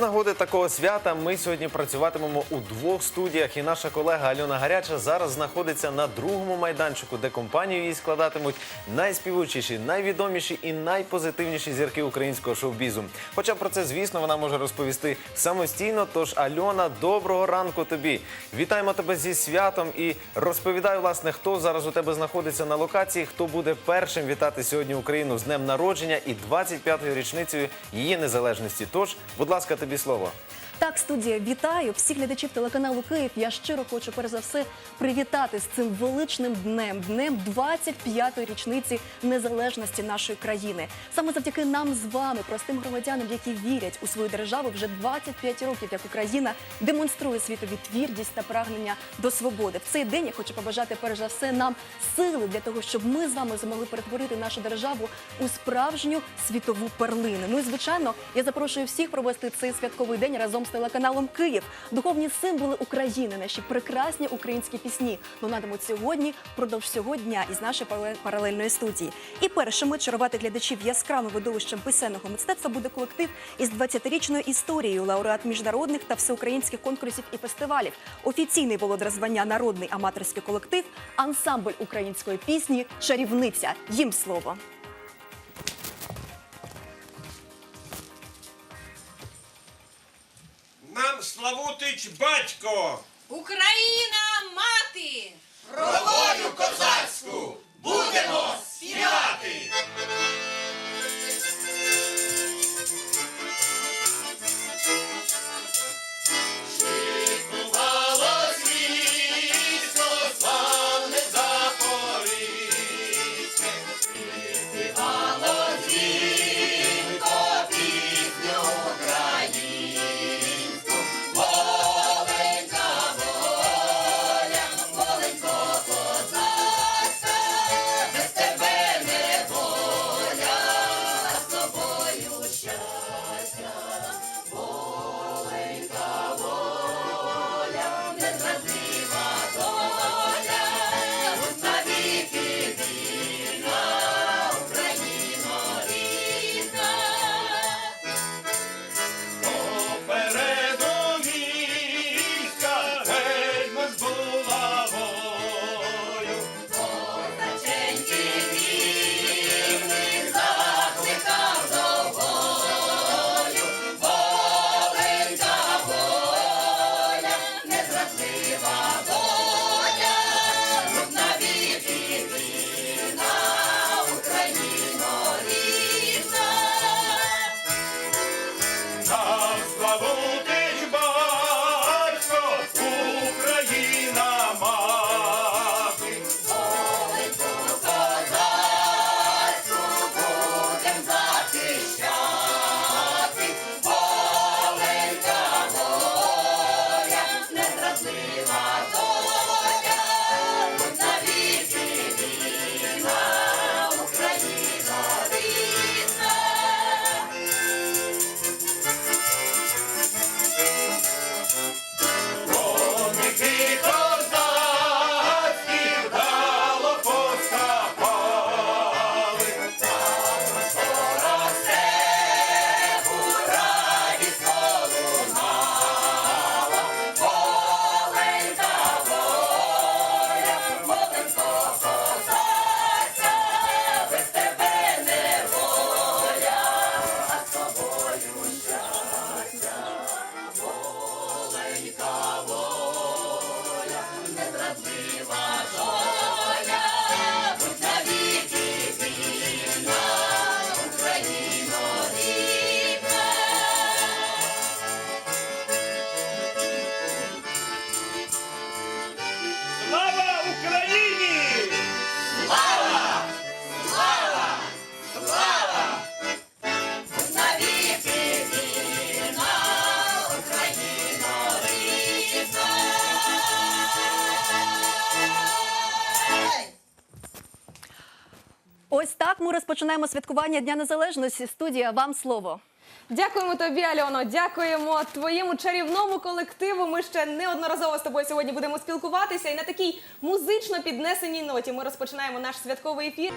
нагоди такого свята ми сьогодні працюватимемо у двох студіях. І наша колега Альона Гаряча зараз знаходиться на другому майданчику, де компанію їй складатимуть найспівучіші, найвідоміші і найпозитивніші зірки українського шоу-бізу. Хоча про це, звісно, вона може розповісти самостійно. Тож, Альона, доброго ранку тобі. Вітаємо тебе зі святом і розповідай, власне, хто зараз у тебе знаходиться на локації, хто буде першим вітати сьогодні Україну з днем народження і 25-ю річницею її незалежності. Тож, будь ласка, тобі слово. Так, студія, вітаю всіх глядачів телеканалу Київ. Я щиро хочу перш за все привітати з цим величним днем, днем 25-ї річниці незалежності нашої країни. Саме завдяки нам з вами, простим громадянам, які вірять у свою державу, вже 25 років, як Україна демонструє світові твердість та прагнення до свободи. В цей день я хочу побажати перш за все нам сили для того, щоб ми з вами змогли перетворити нашу державу у справжню світову перлину. Ну і звичайно, я запрошую всіх провести цей святковий день разом з телеканалом Київ. Духовні символи України, наші прекрасні українські пісні лунатимуть сьогодні впродовж всього дня із нашої парале- паралельної студії. І першими чарувати глядачів яскравим видовищем писенного мистецтва буде колектив із 20-річною історією, лауреат міжнародних та всеукраїнських конкурсів і фестивалів, офіційний володар звання народний аматорський колектив, ансамбль української пісні Чарівниця. Їм слово. Славутич батько! Україна ми розпочинаємо святкування Дня Незалежності. Студія, вам слово. Дякуємо тобі, Альоно. Дякуємо твоєму чарівному колективу. Ми ще неодноразово з тобою сьогодні будемо спілкуватися. І на такій музично піднесеній ноті ми розпочинаємо наш святковий ефір.